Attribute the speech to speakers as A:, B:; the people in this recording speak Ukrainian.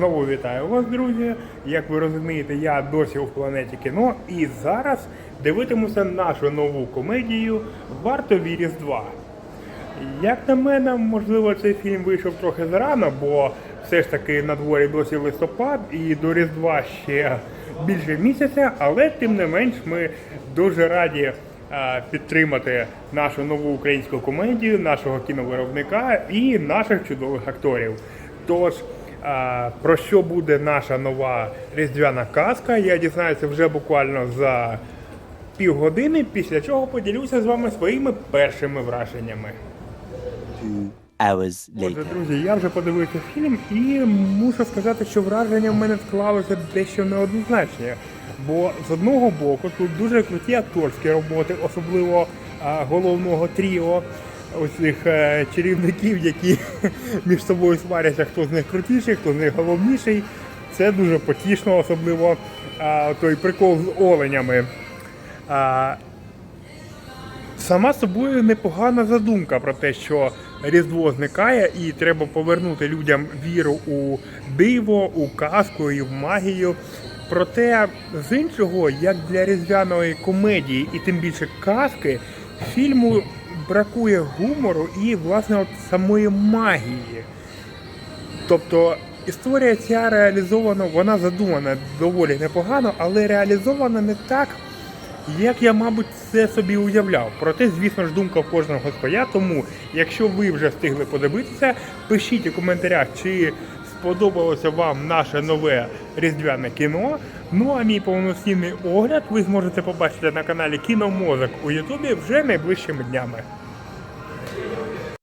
A: Знову вітаю вас, друзі. Як ви розумієте, я досі у планеті кіно і зараз дивитимуся нашу нову комедію Вартові Різдва. Як на мене, можливо, цей фільм вийшов трохи зарано, бо все ж таки на дворі досі листопад і до Різдва ще більше місяця, але тим не менш ми дуже раді е, підтримати нашу нову українську комедію, нашого кіновиробника і наших чудових акторів. Тож, про що буде наша нова різдвяна казка, я дізнаюся вже буквально за півгодини, після чого поділюся з вами своїми першими враженнями.
B: hours
A: Отже, друзі, я вже подивився фільм і мушу сказати, що враження в мене склалося дещо неоднозначні. Бо з одного боку тут дуже круті акторські роботи, особливо а, головного тріо, ось цих е, чарівників, які між собою сваряться, хто з них крутіший, хто з них головніший. Це дуже потішно, особливо а, той прикол з оленями. А, Сама собою непогана задумка про те, що Різдво зникає і треба повернути людям віру у диво, у казку і в магію. Проте, з іншого, як для різдвяної комедії і тим більше казки, фільму бракує гумору і, власне, от самої магії. Тобто історія ця реалізована, вона задумана доволі непогано, але реалізована не так, як я, мабуть, це собі уявляв. Проте, звісно ж, думка кожного своя. Тому, якщо ви вже встигли подивитися, пишіть у коментарях, чи сподобалося вам наше нове різдвяне кіно. Ну а мій повноцінний огляд ви зможете побачити на каналі Кіномозок у Ютубі вже найближчими днями.